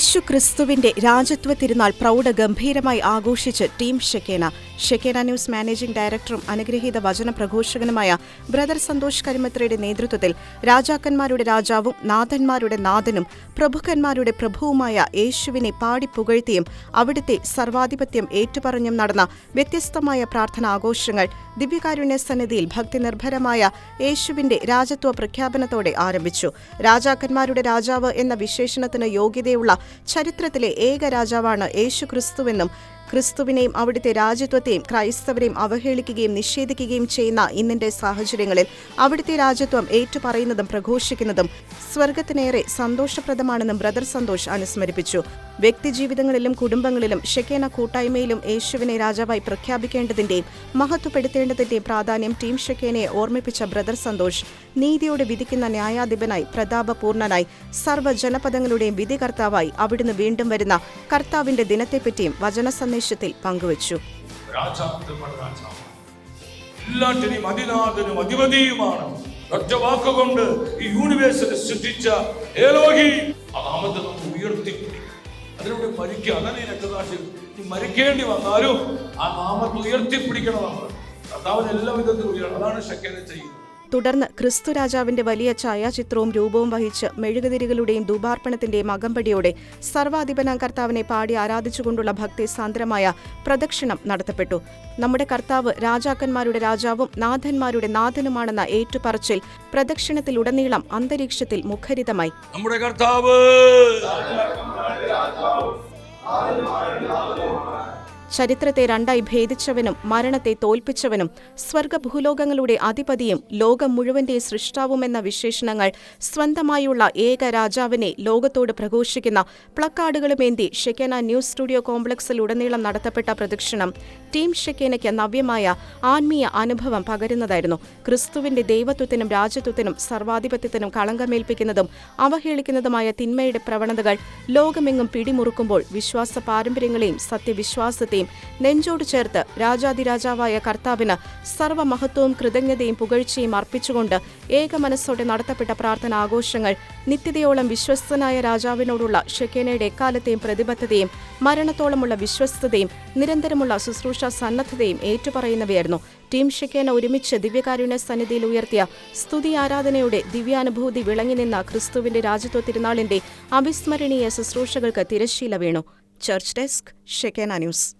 യേശു ക്രിസ്തുവിന്റെ രാജത്വ തിരുനാൾ പ്രൗഢഗംഭീരമായി ആഘോഷിച്ച് team Shekinah Shekinah news managing ഡയറക്ടറും അനുഗ്രഹീത വചന പ്രഘോഷകനുമായ ബ്രദർ സന്തോഷ് കരിമത്രയുടെ നേതൃത്വത്തിൽ രാജാക്കന്മാരുടെ രാജാവും നാഥന്മാരുടെ നാഥനും പ്രഭുക്കന്മാരുടെ പ്രഭുവുമായ യേശുവിനെ പാടി പുകഴ്ത്തിയും അവിടുത്തെ സർവാധിപത്യം ഏറ്റുപറഞ്ഞും നടന്ന വ്യത്യസ്തമായ പ്രാർത്ഥനാഘോഷങ്ങൾ ദിവ്യകാരുണ്യ സന്നിധിയിൽ ഭക്തിനിർഭരമായ യേശുവിന്റെ രാജത്വ പ്രഖ്യാപനത്തോടെ ആരംഭിച്ചു. രാജാക്കന്മാരുടെ രാജാവ് എന്ന വിശേഷണത്തിന് യോഗ്യതയുള്ള ചരിത്രത്തിലെ ഏക രാജാവാണ് യേശു ക്രിസ്തുവെന്നും ക്രിസ്തുവിനെയും അവിടുത്തെ രാജ്യത്വത്തെയും ക്രൈസ്തവരെയും അവഹേളിക്കുകയും നിഷേധിക്കുകയും ചെയ്യുന്ന ഇന്നിന്റെ സാഹചര്യങ്ങളിൽ അവിടുത്തെ രാജ്യത്വം ഏറ്റുപറയുന്നതും പ്രഘോഷിക്കുന്നതും സ്വർഗത്തിനേറെ സന്തോഷപ്രദമാണെന്നും ബ്രദർ സന്തോഷ് അനുസ്മരിപ്പിച്ചു. വ്യക്തിജീവിതങ്ങളിലും കുടുംബങ്ങളിലും ഷെക്കേന കൂട്ടായ്മയിലും യേശുവിനെ രാജാവായി പ്രഖ്യാപിക്കേണ്ടതിന്റെയും മഹത്വപ്പെടുത്തേണ്ടതിന്റെയും പ്രാധാന്യം ടീം ഷെക്കേനയെ ഓർമ്മിപ്പിച്ച ബ്രദർ സന്തോഷ് നീതിയോടെ വിധിക്കുന്ന ന്യായാധിപനായി പ്രതാപപൂർണനായി സർവജനപദങ്ങളുടെയും വിധികർത്താവായി അവിടുന്ന് വീണ്ടും വരുന്ന കർത്താവിന്റെ ദിനത്തെപ്പറ്റിയും വചന സന്ദേശത്തിൽ പങ്കുവച്ചു. എല്ലാറ്റിനെയും അതിനാഥനും ഈ യൂണിവേഴ്സിനെ സൃഷ്ടിച്ച ഏലോഹി. നാമത്തെ നമുക്ക് ഉയർത്തി. അതിലൂടെ മരിക്കുക. അതാണ് ഈ രക്തദാശം ഈ മരിക്കേണ്ടി വന്നാലും ആ നാമത്തെ ഉയർത്തിപ്പിടിക്കണം നമ്മൾ. കർത്താവിന് എല്ലാ വിധത്തിലും ഉയരണം. അതാണ് ശക്തനെ ചെയ്യുന്നത്. തുടർന്ന് ക്രിസ്തു രാജാവിന്റെ വലിയ ഛായാചിത്രവും രൂപവും വഹിച്ച് മെഴുകുതിരികളുടെയും ദൂപാർപ്പണത്തിന്റെയും അകമ്പടിയോടെ സർവാധിപനാം കർത്താവിനെ പാടി ആരാധിച്ചുകൊണ്ടുള്ള ഭക്തി സാന്ദ്രമായ പ്രദക്ഷിണം നടത്തപ്പെട്ടു. നമ്മുടെ കർത്താവ് രാജാക്കന്മാരുടെ രാജാവും നാഥന്മാരുടെ നാഥനുമാണെന്ന ഏറ്റുപറച്ചിൽ പ്രദക്ഷിണത്തിലുടനീളം അന്തരീക്ഷത്തിൽ മുഖരിതമായി. നമ്മുടെ കർത്താവ്! ചരിത്രത്തെ രണ്ടായി ഭേദിച്ചവനും മരണത്തെ തോൽപ്പിച്ചവനും സ്വർഗഭൂലോകങ്ങളുടെ അധിപതിയും ലോകം മുഴുവന്റെ സൃഷ്ടാവുമെന്ന വിശേഷണങ്ങൾ സ്വന്തമായുള്ള ഏക രാജാവിനെ ലോകത്തോട് പ്രഘോഷിക്കുന്ന പ്ലക്കാർഡുകളുമേന്തി ഷെക്കേന ന്യൂസ് സ്റ്റുഡിയോ കോംപ്ലക്സിൽ ഉടനീളം നടത്തപ്പെട്ട പ്രദക്ഷിണം ടീം ഷെക്കേനയ്ക്ക് നവ്യമായ ആത്മീയ അനുഭവം പകരുന്നതായിരുന്നു. ക്രിസ്തുവിന്റെ ദൈവത്വത്തിനും രാജ്യത്വത്തിനും സർവാധിപത്യത്തിനും കളങ്കമേൽപ്പിക്കുന്നതും അവഹേളിക്കുന്നതുമായ തിന്മയുടെ പ്രവണതകൾ ലോകമെങ്ങും പിടിമുറുക്കുമ്പോൾ വിശ്വാസ പാരമ്പര്യങ്ങളെയും സത്യവിശ്വാസത്തെയും നെഞ്ചോട് ചേർത്ത് രാജാതിരാജാവായ കർത്താവിന് സർവമഹത്വവും കൃതജ്ഞതയും പുകഴ്ചയും അർപ്പിച്ചുകൊണ്ട് ഏകമനസ്സോടെ നടത്തപ്പെട്ട പ്രാർത്ഥന ആഘോഷങ്ങൾ നിത്യതയോളം വിശ്വസ്തനായ രാജാവിനോടുള്ള ഷെക്കേനയുടെ എക്കാലത്തെയും പ്രതിബദ്ധതയും മരണത്തോളമുള്ള വിശ്വസ്തതയും നിരന്തരമുള്ള ശുശ്രൂഷ സന്നദ്ധതയും ഏറ്റുപറയുന്നവയായിരുന്നു. ടീം ഷെക്കേന ഒരുമിച്ച് ദിവ്യകാരുണ്യ സന്നിധിയിൽ ഉയർത്തിയ സ്തുതി ആരാധനയുടെ ദിവ്യാനുഭൂതി വിളങ്ങി നിന്ന ക്രിസ്തുവിന്റെ രാജ്യത്വ തിരുനാളിന്റെ അവിസ്മരണീയ ശുശ്രൂഷകൾക്ക് തിരശ്ശീല വീണു. Church desk Shekinah news.